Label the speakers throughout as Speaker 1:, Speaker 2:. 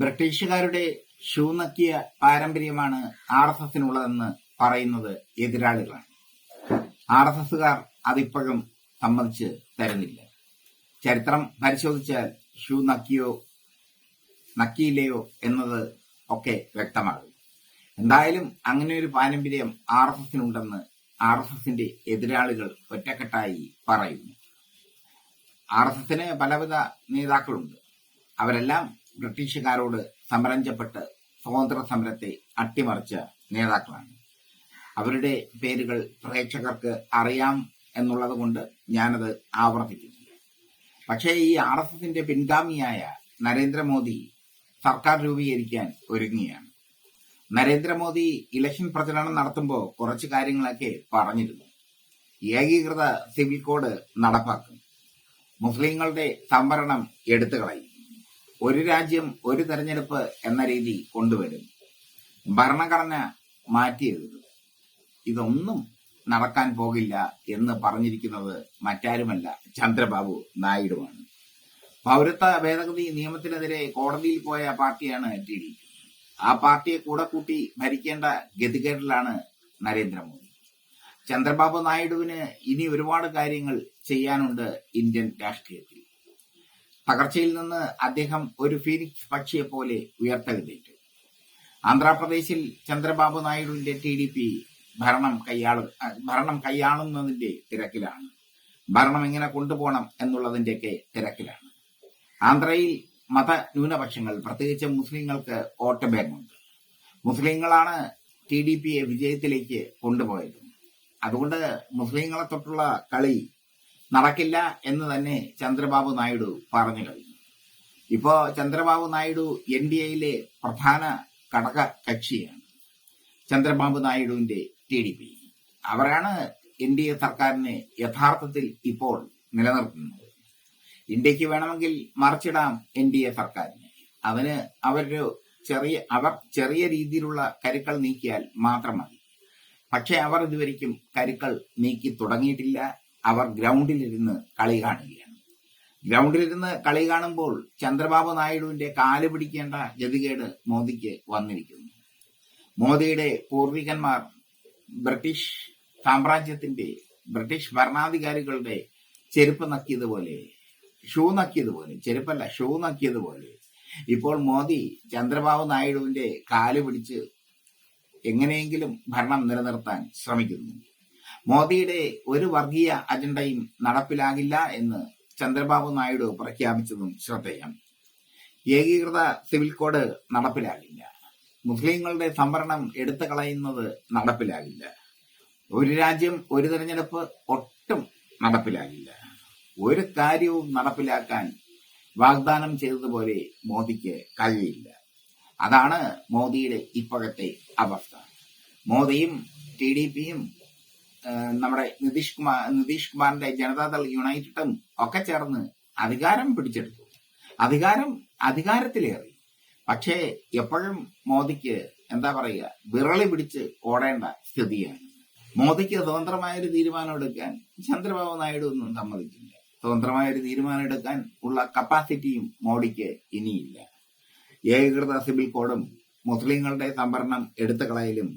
Speaker 1: ബ്രിട്ടീഷുകാരുടെ ഷൂ നക്കിയ പാരമ്പര്യമാണ് R S എസിനുള്ളതെന്ന് പറയുന്നത് എതിരാളികളാണ്. ആർ എസ് എസുകാർ അതിപ്പോഴും സമ്മതിച്ച് തരുന്നില്ല. ചരിത്രം പരിശോധിച്ചാൽ ഷൂ നക്കിയോ നക്കിയില്ലയോ എന്നത് ഒക്കെ വ്യക്തമാകും. എന്തായാലും അങ്ങനെ ഒരു പാരമ്പര്യം ആർ എസ് എസിനുണ്ടെന്ന് ആർ എസ് എസിന്റെ എതിരാളികൾ ഒറ്റക്കെട്ടായി പറയുന്നു. ആർ എസ് എസിന് പലവിധ നേതാക്കളുണ്ട്. അവരെല്ലാം ബ്രിട്ടീഷുകാരോട് സമരഞ്ചപ്പെട്ട് സ്വാതന്ത്ര്യ സമരത്തെ അട്ടിമറിച്ച നേതാക്കളാണ്. അവരുടെ പേരുകൾ പ്രേക്ഷകർക്ക് അറിയാം എന്നുള്ളത് കൊണ്ട് ഞാനത് ആവർത്തിക്കുന്നു പക്ഷേ ഈ ആർ എസ് എസിന്റെ പിൻഗാമിയായ നരേന്ദ്രമോദി സർക്കാർ രൂപീകരിക്കാൻ ഒരുങ്ങുകയാണ്. നരേന്ദ്രമോദി ഇലക്ഷൻ പ്രചരണം നടത്തുമ്പോൾ കുറച്ച് കാര്യങ്ങളൊക്കെ പറഞ്ഞിരുന്നു. ഏകീകൃത സിവിൽ കോഡ് നടപ്പാക്കും. മുസ്ലിങ്ങളുടെ സംവരണം എടുത്തു കളയും ഒരു രാജ്യം ഒരു തെരഞ്ഞെടുപ്പ് എന്ന രീതി കൊണ്ടുവരും. ഭരണഘടന മാറ്റിയെഴുതും ഇതൊന്നും നടക്കാൻ പോകില്ല എന്ന് പറഞ്ഞിരിക്കുന്നത് മറ്റാരുമല്ല ചന്ദ്രബാബു നായിഡുവാണ്. പൗരത്വ ഭേദഗതി നിയമത്തിനെതിരെ കോടതിയിൽ പോയ പാർട്ടിയാണ് ടി ഡി. ആ പാർട്ടിയെ കൂടെ കൂട്ടി ഭരിക്കേണ്ട ഗതികേടിലാണ് നരേന്ദ്രമോദി. ചന്ദ്രബാബു നായിഡുവിന് ഇനി ഒരുപാട് കാര്യങ്ങൾ ചെയ്യാനുണ്ട് ഇന്ത്യൻ രാഷ്ട്രീയത്തിൽ. തകർച്ചയിൽ നിന്ന് അദ്ദേഹം ഒരു ഫീനിക്സ് പക്ഷിയെ പോലെ ഉയർത്തെഴുന്നേറ്റു. ആന്ധ്രാപ്രദേശിൽ ചന്ദ്രബാബു നായിഡുവിന്റെ ടി ഡി പി ഭരണം കൈയാളു ഭരണം കൈയാളുന്നതിന്റെ തിരക്കിലാണ്. ഭരണം എങ്ങനെ കൊണ്ടുപോകണം എന്നുള്ളതിന്റെയൊക്കെ തിരക്കിലാണ്. ആന്ധ്രയിൽ മത ന്യൂനപക്ഷങ്ങൾ പ്രത്യേകിച്ച് മുസ്ലിങ്ങൾക്ക് വോട്ട് ബാങ്കുണ്ട് മുസ്ലിങ്ങളാണ് ടി ഡി പിയെ വിജയത്തിലേക്ക് കൊണ്ടുപോയത്. അതുകൊണ്ട് മുസ്ലിങ്ങളെ തൊട്ടുള്ള കളി നടക്കില്ല എന്ന് തന്നെ ചന്ദ്രബാബു നായിഡു പറഞ്ഞു കഴിഞ്ഞു. ഇപ്പോ ചന്ദ്രബാബു നായിഡു എൻ ഡി എയിലെ പ്രധാന ഘടക കക്ഷിയാണ്. ചന്ദ്രബാബു നായിഡുവിന്റെ ടി ഡി പി. അവരാണ് എൻ ഡി എ സർക്കാരിനെ യഥാർത്ഥത്തിൽ ഇപ്പോൾ നിലനിർത്തുന്നത്. ഇന്ത്യയ്ക്ക് വേണമെങ്കിൽ മറിച്ചിടാം എൻ ഡി എ സർക്കാരിനെ. അവന് അവരൊരു ചെറിയ അവർ ചെറിയ രീതിയിലുള്ള കരുക്കൾ നീക്കിയാൽ മാത്രം മതി. പക്ഷെ അവർ ഇതുവരിക്കും കരുക്കൾ നീക്കി തുടങ്ങിയിട്ടില്ല. അവർ ഗ്രൗണ്ടിലിരുന്ന് കളി കാണുകയാണ്. ഗ്രൗണ്ടിലിരുന്ന് കളി കാണുമ്പോൾ ചന്ദ്രബാബു നായിഡുവിന്റെ കാൽ പിടിക്കേണ്ട ഗതികേട് മോദിക്ക് വന്നിരിക്കുന്നു. മോദിയുടെ പൂർവികന്മാർ ബ്രിട്ടീഷ് സാമ്രാജ്യത്തിന്റെ ബ്രിട്ടീഷ് ഭരണാധികാരികളുടെ ചെരുപ്പ് നക്കിയതുപോലെ ഷൂ നക്കിയതുപോലെ ചെരുപ്പല്ല ഷൂ നക്കിയതുപോലെ ഇപ്പോൾ മോദി ചന്ദ്രബാബു നായിഡുവിന്റെ കാൽ പിടിച്ച് എങ്ങനെയെങ്കിലും ഭരണം നിലനിർത്താൻ ശ്രമിക്കുന്നു. മോദിയുടെ ഒരു വർഗീയ അജണ്ടയും നടപ്പിലാകില്ല എന്ന് ചന്ദ്രബാബു നായിഡു പ്രഖ്യാപിച്ചതും ശ്രദ്ധേയം. ഏകീകൃത സിവിൽ കോഡ് നടപ്പിലാകില്ല. മുസ്ലിങ്ങളുടെ സംവരണം എടുത്തു കളയുന്നത് നടപ്പിലാകില്ല. ഒരു രാജ്യം ഒരു തെരഞ്ഞെടുപ്പ് ഒട്ടും നടപ്പിലാകില്ല. ഒരു കാര്യവും നടപ്പിലാക്കാൻ വാഗ്ദാനം ചെയ്തതുപോലെ മോദിക്ക് കഴിയില്ല. അതാണ് മോദിയുടെ ഇപ്പോഴത്തെ അവസ്ഥ. മോദിയും ടി ഡി പിയും നമ്മുടെ നിതീഷ് കുമാർ നിതീഷ് കുമാറിന്റെ ജനതാദൾ യുണൈറ്റഡും ഒക്കെ ചേർന്ന് അധികാരം പിടിച്ചെടുത്തു. അധികാരം അധികാരത്തിലേറി. പക്ഷേ എപ്പോഴും മോദിക്ക് എന്താ പറയുക വിറളി പിടിച്ച് ഓടേണ്ട സ്ഥിതിയാണ്. മോദിക്ക് സ്വതന്ത്രമായൊരു തീരുമാനം എടുക്കാൻ ചന്ദ്രബാബു നായിഡു ഒന്നും സമ്മതിക്കില്ല സ്വതന്ത്രമായൊരു തീരുമാനം എടുക്കാൻ ഉള്ള കപ്പാസിറ്റിയും മോഡിക്ക് ഇനിയില്ല. ഏകീകൃത സിവിൽ കോഡും മുസ്ലിങ്ങളുടെ സംവരണം എടുത്തു കളയലും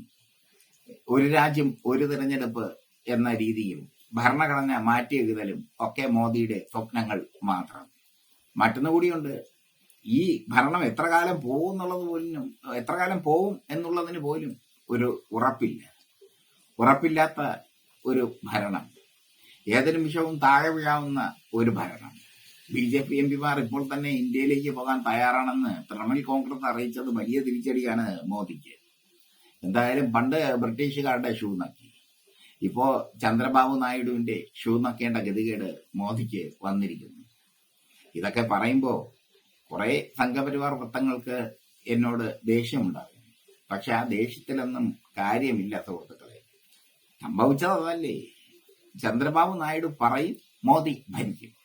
Speaker 1: ഒരു രാജ്യം ഒരു തിരഞ്ഞെടുപ്പ് എന്ന രീതിയും ഭരണഘടന മാറ്റിയെഴുതലും ഒക്കെ മോദിയുടെ സ്വപ്നങ്ങൾ മാത്രം. മറ്റൊന്നു കൂടിയുണ്ട് ഈ ഭരണം എത്ര കാലം പോകും എന്നുള്ളത് പോലും എത്ര കാലം പോവും എന്നുള്ളതിന് പോലും ഒരു ഉറപ്പില്ല. ഉറപ്പില്ലാത്ത ഒരു ഭരണം. ഏത് നിമിഷവും താഴെ വീഴാവുന്ന ഒരു ഭരണം. ബി ജെ പി എം പിമാർ ഇപ്പോൾ തന്നെ ഇന്ത്യയിലേക്ക് പോകാൻ തയ്യാറാണെന്ന് തൃണമൂൽ കോൺഗ്രസ് അറിയിച്ചത് വലിയ തിരിച്ചടിയാണ് മോദിക്ക്. എന്തായാലും പണ്ട് ബ്രിട്ടീഷുകാരുടെ ഷൂ നക്കി. ഇപ്പോ ചന്ദ്രബാബു നായിഡുവിന്റെ ഷൂ നക്കേണ്ട ഗതികേട് മോദിക്ക് വന്നിരിക്കുന്നു. ഇതൊക്കെ പറയുമ്പോ കുറെ സംഘപരിവാർ വൃത്തങ്ങൾക്ക് എന്നോട് ദേഷ്യമുണ്ടാകും. പക്ഷെ ആ ദേഷ്യത്തിലൊന്നും കാര്യമില്ല സുഹൃത്തുക്കളെ. സംഭവിച്ചതല്ലേ ചന്ദ്രബാബു നായിഡു പറയും മോദി ഭരിക്കും.